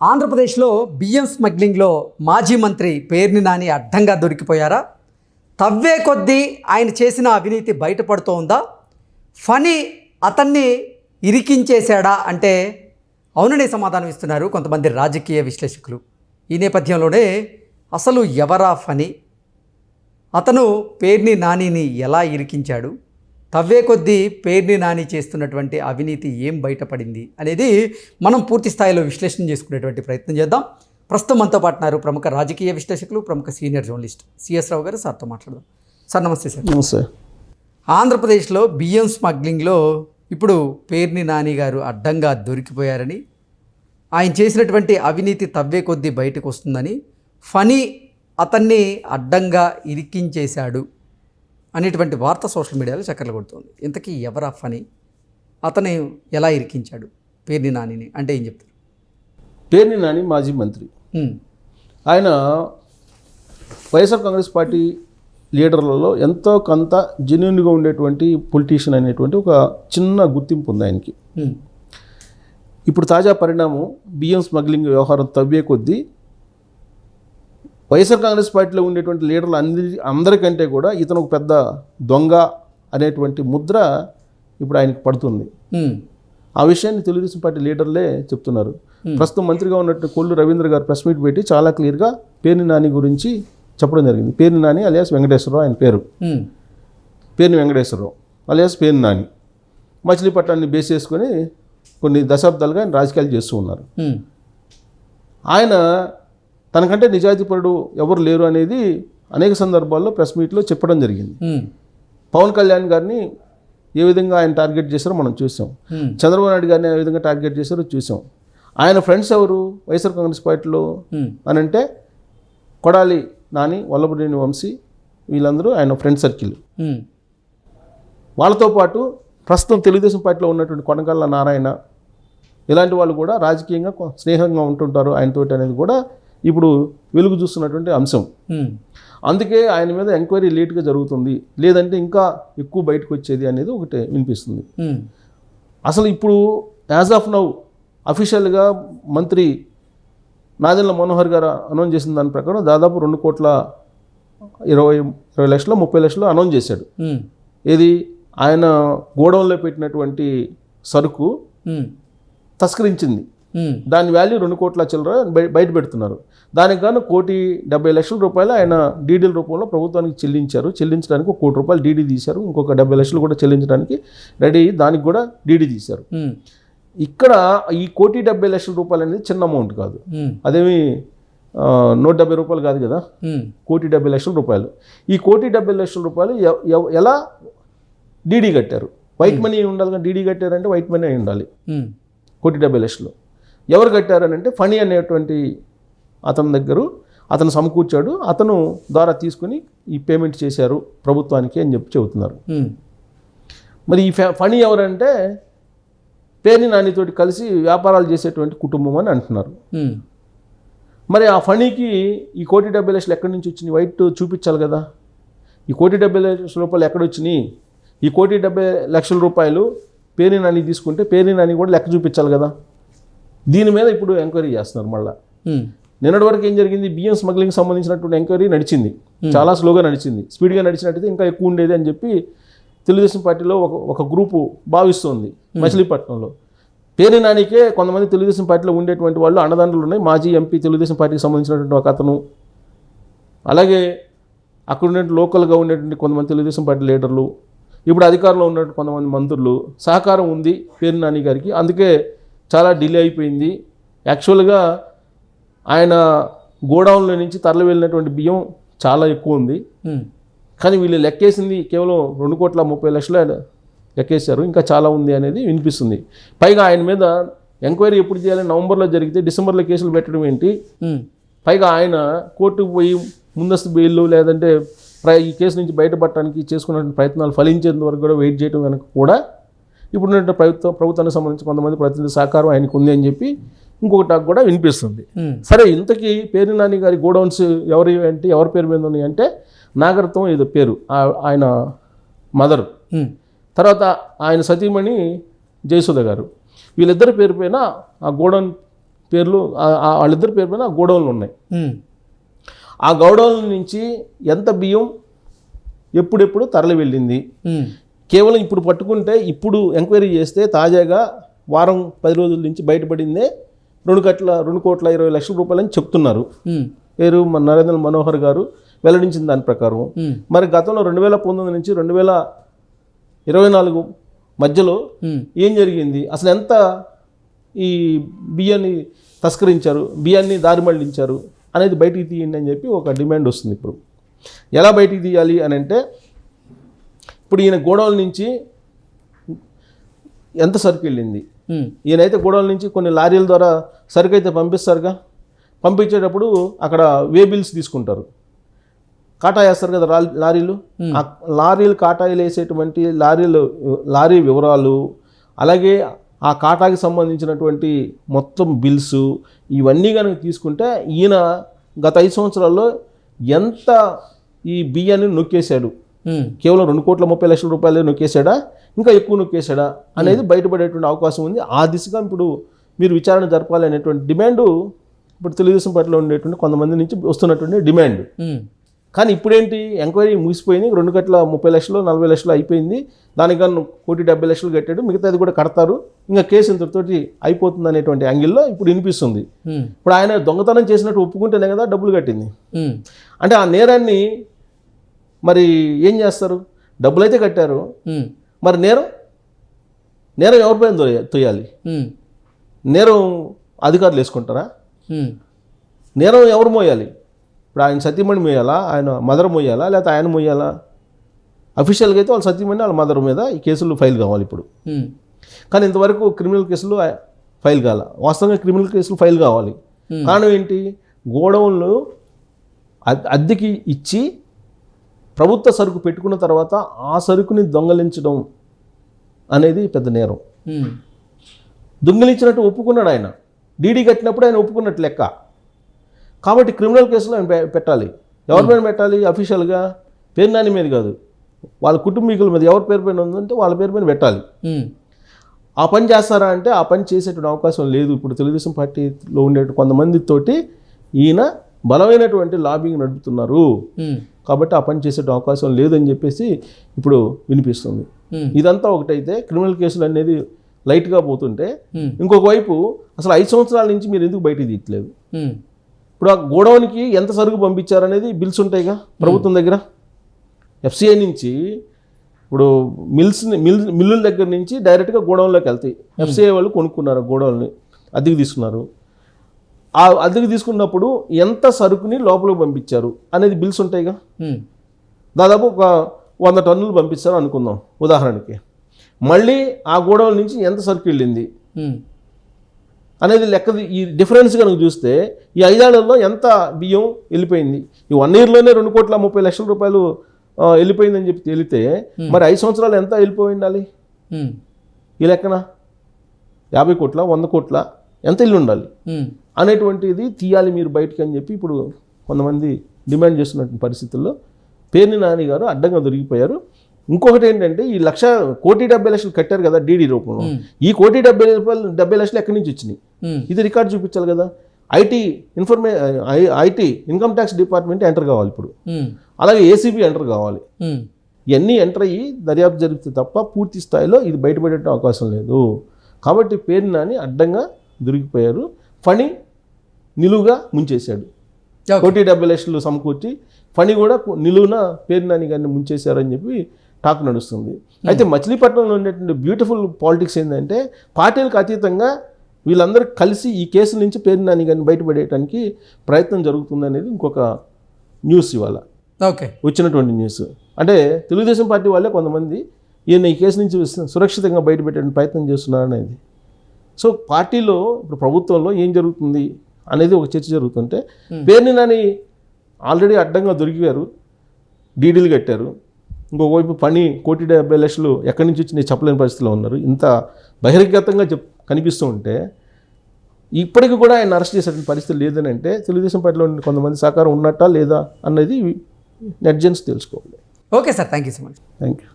ఆంధ్రప్రదేశ్లో బియ్యం స్మగ్లింగ్లో మాజీ మంత్రి పేర్ని నాని అడ్డంగా దొరికిపోయారా? తవ్వే కొద్దీ ఆయన చేసిన అవినీతి బయటపడుతోందా ఫనీ అతన్ని ఇరికించేశాడా అంటే అవుననే సమాధానం ఇస్తున్నారు కొంతమంది రాజకీయ విశ్లేషకులు. ఈ నేపథ్యంలోనే అసలు ఎవరా ఫనీ అతను పేర్ని నానిని ఎలా ఇరికించాడు? తవ్వే కొద్దీ పేర్ని నాని చేస్తున్నటువంటి అవినీతి ఏం బయటపడింది అనేది మనం పూర్తి స్థాయిలో విశ్లేషణ చేసుకునేటువంటి ప్రయత్నం చేద్దాం. ప్రస్తుతం మనతో పాటు ఉన్నారు ప్రముఖ రాజకీయ విశ్లేషకులు ప్రముఖ సీనియర్ జర్నలిస్ట్ సిఎస్ రావు గారు. సార్తో మాట్లాడదాం. సార్ నమస్తే సార్. నమస్తే. ఆంధ్రప్రదేశ్లో బియ్యం స్మగ్లింగ్లో ఇప్పుడు పేర్ని నాని గారు అడ్డంగా దొరికిపోయారని ఆయన చేసినటువంటి అవినీతి తవ్వే కొద్దీ బయటకు వస్తుందని ఫనీ అతన్ని అడ్డంగా ఇరికించేశాడు. అనేటువంటి వార్త సోషల్ మీడియాలో చక్కర్లు కొడుతుంది ఇంతకీ ఎవరా ఫనీ అతను ఎలా ఇరికించాడు? పేర్ని నానిని అంటే ఏం చెప్తారు? పేర్ని నాని మాజీ మంత్రి. ఆయన వైఎస్ఆర్ కాంగ్రెస్ పార్టీ లీడర్లలో ఎంతో కొంత జెన్యున్గా ఉండేటువంటి పొలిటీషియన్ అనేటువంటి ఒక చిన్న గుర్తింపు ఉంది ఆయనకి. ఇప్పుడు తాజా పరిణామం బియ్యం స్మగ్లింగ్ వ్యవహారం తవ్వే కొద్దీ వైఎస్ఆర్ కాంగ్రెస్ పార్టీలో ఉండేటువంటి లీడర్లు అందరి అందరికంటే కూడా ఇతను ఒక పెద్ద దొంగ అనేటువంటి ముద్ర ఇప్పుడు ఆయనకి పడుతుంది. ఆ విషయాన్ని తెలుగుదేశం పార్టీ లీడర్లే చెప్తున్నారు. ప్రస్తుతం మంత్రిగా ఉన్నట్టు కొల్లు రవీంద్ర గారు ప్రెస్ మీట్ పెట్టి చాలా క్లియర్గా పేర్ని నాని గురించి చెప్పడం జరిగింది. పేర్ని నాని అలియాస్ వెంకటేశ్వరరావు ఆయన పేరు. పేర్ని వెంకటేశ్వరరావు అలియాస్ పేర్ని నాని. మచిలీపట్నాన్ని బేస్ చేసుకొని కొన్ని దశాబ్దాలుగా ఆయన రాజకీయాలు చేస్తూ ఉన్నారు. ఆయన తనకంటే నిజాయితీపరుడు ఎవరు లేరు అనేది అనేక సందర్భాల్లో ప్రెస్ మీట్లో చెప్పడం జరిగింది. పవన్ కళ్యాణ్ గారిని ఏ విధంగా ఆయన టార్గెట్ చేశారో మనం చూసాం. చంద్రబాబు నాయుడు గారిని ఏ విధంగా టార్గెట్ చేశారో చూసాం. ఆయన ఫ్రెండ్స్ ఎవరు? వైఎస్ఆర్ కాంగ్రెస్ పార్టీలో అని అంటే కొడాలి నాని వల్లభనేని వంశీ వీళ్ళందరూ ఆయన ఫ్రెండ్ సర్కిల్. వాళ్ళతో పాటు ప్రస్తుతం తెలుగుదేశం పార్టీలో ఉన్నటువంటి కొనగల్ల నారాయణ ఇలాంటి వాళ్ళు కూడా రాజకీయంగా స్నేహంగా ఉంటుంటారు ఆయనతోటి అనేది కూడా ఇప్పుడు వెలుగు చూస్తున్నటువంటి అంశం. అందుకే ఆయన మీద ఎంక్వైరీ లేట్గా జరుగుతుంది. లేదంటే ఇంకా ఎక్కువ బయటకు వచ్చేది అనేది ఒకటి వినిపిస్తుంది. అసలు ఇప్పుడు యాజ్ ఆఫ్ నౌ అఫీషియల్గా మంత్రి నాదెండ్ల మనోహర్ గారు అనౌన్స్ చేసిన దాని ప్రకారం దాదాపు రెండు కోట్ల ఇరవై ఇరవై లక్షలు ముప్పై లక్షలు అనౌన్స్ చేశాడు. ఏది? ఆయన గోడౌన్లో పెట్టినటువంటి సరుకు తస్కరించింది. దాని వాల్యూ రెండు కోట్ల చిల్లర బయ- బయట పెడుతున్నారు. దానికి గాను కోటి డెబ్బై లక్షల రూపాయలు ఆయన డీడీల రూపంలో ప్రభుత్వానికి చెల్లించారు. చెల్లించడానికి ఒక కోటి రూపాయలు డీడీ తీశారు. ఇంకొక డెబ్బై లక్షలు కూడా చెల్లించడానికి రెడీ దానికి కూడా డీడీ తీశారు. ఇక్కడ ఈ కోటి డెబ్బై లక్షల రూపాయలు అనేది చిన్న అమౌంట్ కాదు. అదేమి నూట డెబ్బై రూపాయలు కాదు కదా? కోటి డెబ్బై లక్షల రూపాయలు. ఈ కోటి డెబ్బై లక్షల రూపాయలు ఎలా డీడీ కట్టారు? వైట్ మనీ ఉండాలి కానీ డీడీ కట్టారంటే వైట్ మనీ అయి ఉండాలి. కోటి డెబ్బై లక్షలు. ఎవరు కట్టారని అంటే ఫనీ అనేటువంటి అతని దగ్గర అతను సమకూర్చాడు అతను ద్వారా తీసుకుని ఈ పేమెంట్ చేశారు ప్రభుత్వానికి అని చెప్పి చెబుతున్నారు. మరి ఈ ఫ- ఫనీ ఎవరంటే పేర్ని నానితోటి కలిసి వ్యాపారాలు చేసేటువంటి కుటుంబం అని అంటున్నారు. మరి ఆ ఫనీకి ఈ కోటి డెబ్బై లక్షలు ఎక్కడి నుంచి వచ్చినాయి? వైట్ చూపించాలి కదా. ఈ కోటి డెబ్బై లక్షల రూపాయలు ఎక్కడ వచ్చినాయి? ఈ కోటి డెబ్బై లక్షల రూపాయలు పేరు నాని తీసుకుంటే పేరు నాని కూడా లెక్క చూపించాలి కదా. దీని మీద ఇప్పుడు ఎంక్వైరీ చేస్తున్నారు మళ్ళీ. నిన్నటి వరకు ఏం జరిగింది? బియ్యం స్మగ్లింగ్ సంబంధించినటువంటి ఎంక్వైరీ నడిచింది. చాలా స్లోగా నడిచింది. స్పీడ్గా నడిచినట్టయితే ఇంకా ఎక్కువ ఉండేది అని చెప్పి తెలుగుదేశం పార్టీలో ఒక ఒక గ్రూపు భావిస్తోంది మచిలీపట్నంలో. పేరు నానికే కొంతమంది తెలుగుదేశం పార్టీలో ఉండేటువంటి వాళ్ళు అండదండలు ఉన్నాయి. మాజీ ఎంపీ తెలుగుదేశం పార్టీకి సంబంధించినటువంటి ఒక అతను. అలాగే అక్కడ ఉండే లోకల్గా ఉండేటువంటి కొంతమంది తెలుగుదేశం పార్టీ లీడర్లు. ఇప్పుడు అధికారంలో ఉన్నటువంటి కొంతమంది మంత్రులు. సహకారం ఉంది పేరు నాని గారికి. అందుకే చాలా డిలే అయిపోయింది. యాక్చువల్గా ఆయన గోడౌన్లో నుంచి తరలి వెళ్ళినటువంటి బియ్యం చాలా ఎక్కువ ఉంది. కానీ వీళ్ళు లెక్కేసింది కేవలం రెండు కోట్ల ముప్పై లక్షలు లెక్కేశారు. ఇంకా చాలా ఉంది అనేది వినిపిస్తుంది. పైగా ఆయన మీద ఎంక్వైరీ ఎప్పుడు చేయాలి నవంబర్లో జరిగితే డిసెంబర్లో కేసులు పెట్టడం ఏంటి? పైగా ఆయన కోర్టుకు పోయి ముందస్తు బెయిల్ లేదంటే ప్ర- ఈ కేసు నుంచి బయటపడటానికి చేసుకున్న ప్రయత్నాలు ఫలించేంత వరకు కూడా వెయిట్ చేయడం వెనక కూడా ఇప్పుడున్న ప్రభుత్వం ప్రభుత్వానికి సంబంధించి కొంతమంది ప్రతినిధి సహకారం ఆయనకు ఉంది అని చెప్పి ఇంకొక టాక్ కూడా వినిపిస్తుంది. సరే ఇంతకీ పేరు నాని గారి గోడౌన్స్ ఎవరి అంటే ఎవరి పేరు మీద ఉన్నాయి అంటే నాగరత్వం ఏదో పేరు ఆయన మదర్. తర్వాత ఆయన సతీమణి జయసుధ గారు. వీళ్ళిద్దరి పేరు పైన ఆ గోడౌన్ పేర్లు వాళ్ళిద్దరి పేరు పైన ఆ గోడౌన్లు ఉన్నాయి. ఆ గోడౌన్ల నుంచి ఎంత బియ్యం ఎప్పుడెప్పుడు తరలి వెళ్ళింది? కేవలం ఇప్పుడు పట్టుకుంటే ఇప్పుడు ఎంక్వైరీ చేస్తే తాజాగా వారం పది రోజుల నుంచి బయటపడిందే రెండు కట్ల రెండు కోట్ల ఇరవై లక్షల రూపాయలని చెప్తున్నారు. పేరు మన నరేంద్ర మనోహర్ గారు వెల్లడించిన దాని ప్రకారం. మరి గతంలో రెండు వేల పంతొమ్మిది నుంచి రెండు వేల ఇరవై నాలుగు మధ్యలో ఏం జరిగింది? అసలు ఎంత ఈ బియ్యాన్ని తస్కరించారు? బియ్యాన్ని దారి మళ్ళించారు? అనేది బయటికి తీయండి అని చెప్పి ఒక డిమాండ్ వస్తుంది ఇప్పుడు. ఎలా బయటికి తీయాలి అని అంటే ఇప్పుడు ఈయన గోడౌన్ నుంచి ఎంత సరుకు వెళ్ళింది? ఈయనైతే గోడౌన్ నుంచి కొన్ని లారీల ద్వారా సరుకు అయితే పంపిస్తారుగా? పంపించేటప్పుడు అక్కడ వే బిల్స్ తీసుకుంటారు. కాటా వేస్తారు కదా లారీలు? ఆ లారీలు కాటాయిలు వేసేటువంటి లారీలు లారీ వివరాలు అలాగే ఆ కాటాకి సంబంధించినటువంటి మొత్తం బిల్స్ ఇవన్నీ కనుక తీసుకుంటే ఈయన గత ఐదు సంవత్సరాల్లో ఎంత ఈ బియ్యాన్ని నొక్కేశాడు? కేవలం రెండు కోట్ల ముప్పై లక్షల రూపాయలు నొక్కేశాడా? ఇంకా ఎక్కువ నొక్కేశాడా? అనేది బయటపడేటువంటి అవకాశం ఉంది. ఆ దిశగా ఇప్పుడు మీరు విచారణ జరపాలి అనేటువంటి డిమాండ్ ఇప్పుడు తెలుగుదేశం పార్టీలో ఉండేటువంటి కొంతమంది నుంచి వస్తున్నటువంటి డిమాండ్. కానీ ఇప్పుడేంటి? ఎంక్వైరీ ముగిసిపోయింది. రెండు గట్ల ముప్పై లక్షలు నలభై లక్షలు అయిపోయింది. దానికి గాను కోటి డెబ్బై లక్షలు కట్టాడు. మిగతాది కూడా కడతారు. ఇంకా కేసు ఇంతటితోటి అయిపోతుంది అనేటువంటి యాంగిల్లో ఇప్పుడు వినిపిస్తుంది. ఇప్పుడు ఆయన దొంగతనం చేసినట్టు ఒప్పుకుంటేనే కదా డబ్బులు కట్టింది. అంటే ఆ నేరాన్ని మరి ఏం చేస్తారు? డబ్బులు అయితే కట్టారు మరి నేరం? నేరం ఎవరిపైన తోయ- తోయాలి? ఉమ్, నేరం అధికారులు వేసుకుంటారా? నేరం ఎవరు మోయాలి? ఇప్పుడు ఆయన సతీమణి మోయాలా? ఆయన మదర్ మోయాలా? లేకపోతే ఆయన మోయాలా? అఫీషియల్గా అయితే వాళ్ళ సతీమణి వాళ్ళ మదర్ మీద ఈ కేసులు ఫైల్ కావాలి ఇప్పుడు. కానీ ఇంతవరకు క్రిమినల్ కేసులు ఫైల్ కాల. వాస్తవంగా క్రిమినల్ కేసులు ఫైల్ కావాలి. కారణం ఏంటి? గోడౌన్లు అద్- అద్దెకి ఇచ్చి ప్రభుత్వ సరుకు పెట్టుకున్న తర్వాత ఆ సరుకుని దొంగలించడం అనేది పెద్ద నేరం. దొంగిలించినట్టు ఒప్పుకున్నాడు ఆయన. డీడీ కట్టినప్పుడు ఆయన ఒప్పుకున్నట్టు లెక్క. కాబట్టి క్రిమినల్ కేసులో ఆయన పెట్టాలి. ఎవరి పైన పెట్టాలి? అఫీషియల్గా? పేరు నాని మీద కాదు. వాళ్ళ కుటుంబీకుల మీద ఎవరి పేరు పైన ఉందంటే వాళ్ళ పేరు పైన పెట్టాలి. ఆ పని చేస్తారా అంటే ఆ పని చేసేటువంటి అవకాశం లేదు. ఇప్పుడు తెలుగుదేశం పార్టీలో ఉండే కొంతమందితోటి ఈయన బలమైనటువంటి లాబింగ్ నడుపుతున్నారు. కాబట్టి ఆ పని చేసే అవకాశం లేదని చెప్పేసి ఇప్పుడు వినిపిస్తుంది. ఇదంతా ఒకటైతే క్రిమినల్ కేసులు అనేది లైట్గా పోతుంటే ఇంకొక వైపు అసలు ఐదు సంవత్సరాల నుంచి మీరు ఎందుకు బయటికి తీయట్లేదు? ఇప్పుడు ఆ గోడౌన్కి ఎంత సరుకు పంపించారనేది బిల్స్ ఉంటాయిగా ప్రభుత్వం దగ్గర? ఎఫ్సిఐ నుంచి ఇప్పుడు మిల్స్ మిల్ మిల్లుల దగ్గర నుంచి డైరెక్ట్గా గోడౌన్లోకి వెళ్తాయి. ఎఫ్సిఐ వాళ్ళు కొనుక్కున్నారు గోడౌన్ని అద్దెకి తీసుకున్నారు. ఆ అద్దెకి తీసుకున్నప్పుడు ఎంత సరుకుని లోపలికి పంపించారు అనేది బిల్స్ ఉంటాయిగా? దాదాపు ఒక వంద టన్నులు పంపిస్తారు అనుకుందాం ఉదాహరణకి. మళ్ళీ ఆ గోడౌన్ నుంచి ఎంత సరుకు వెళ్ళింది? అనేది లెక్క ఈ డిఫరెన్స్ కనుక చూస్తే ఈ ఐదేళ్ళలో ఎంత బియ్యం వెళ్ళిపోయింది? ఈ వన్ ఇయర్లోనే రెండు కోట్ల ముప్పై లక్షల రూపాయలు వెళ్ళిపోయిందని చెప్పి తేలితే మరి ఐదు సంవత్సరాలు ఎంత వెళ్ళిపోయి ఉండాలి? ఈ లెక్కన యాభై కోట్ల వంద కోట్ల ఎంత ఇల్లు ఉండాలి? అనేటువంటిది తీయాలి మీరు బయటికి అని చెప్పి ఇప్పుడు కొంతమంది డిమాండ్ చేస్తున్నటువంటి పరిస్థితుల్లో పేర్ని నాని గారు అడ్డంగా దొరికిపోయారు. ఇంకొకటి ఏంటంటే ఈ లక్ష కోటి డెబ్బై లక్షలు కట్టారు కదా డీడీ రూపంలో. ఈ కోటి డెబ్బై రూపాయలు డెబ్బై లక్షలు ఎక్కడి నుంచి వచ్చినాయి? ఇది రికార్డు చూపించాలి కదా. IT ఇన్ఫర్మే IT income tax department enter కావాలి ఇప్పుడు. అలాగే ఏసీబీ ఎంటర్ కావాలి. ఇవన్నీ ఎంటర్ అయ్యి దర్యాప్తు జరిగితే తప్ప పూర్తి స్థాయిలో ఇది బయటపడే అవకాశం లేదు. కాబట్టి పేరు నాని అడ్డంగా దొరికిపోయారు. ఫణి నిలువుగా ముంచేశాడు. కోటి డెబ్బై లక్షలు సమకూర్చి ఫణి కూడా నిలువున పేరు నాని గారిని ముంచేశారని చెప్పి టాక్ నడుస్తుంది. అయితే మచిలీపట్నంలో ఉండేటువంటి బ్యూటిఫుల్ పాలిటిక్స్ ఏంటంటే పార్టీలకు అతీతంగా వీళ్ళందరూ కలిసి ఈ కేసు నుంచి పేరు నాని గారిని బయటపడేయడానికి ప్రయత్నం జరుగుతుంది అనేది ఇంకొక న్యూస్ ఇవాళ. ఓకే. వచ్చినటువంటి న్యూస్. అంటే తెలుగుదేశం పార్టీ వాళ్ళే కొంతమంది ఈయన ఈ కేసు నుంచి సురక్షితంగా బయటపెట్టే ప్రయత్నం చేస్తున్నారు అనేది సో పార్టీలో ఇప్పుడు ప్రభుత్వంలో ఏం జరుగుతుంది? అనేది ఒక చర్చ జరుగుతుంటే పేరుని నాని ఆల్రెడీ అడ్డంగా దొరికారు డీడీలు కట్టారు. ఇంకొక వైపు పని కోటి డెబ్బై లక్షలు ఎక్కడి నుంచి వచ్చి చెప్పలేని పరిస్థితిలో ఉన్నారు. ఇంత బహిర్గతంగా చెప్ కనిపిస్తూ ఉంటే ఇప్పటికి కూడా ఆయన అరెస్ట్ చేసేటువంటి పరిస్థితి లేదని అంటే తెలుగుదేశం పార్టీలో కొంతమంది సహకారం ఉన్నట్టా లేదా అన్నది నెట్జెన్స్ తెలుసుకోవాలి. Okay sir. Thank you so much. Thank you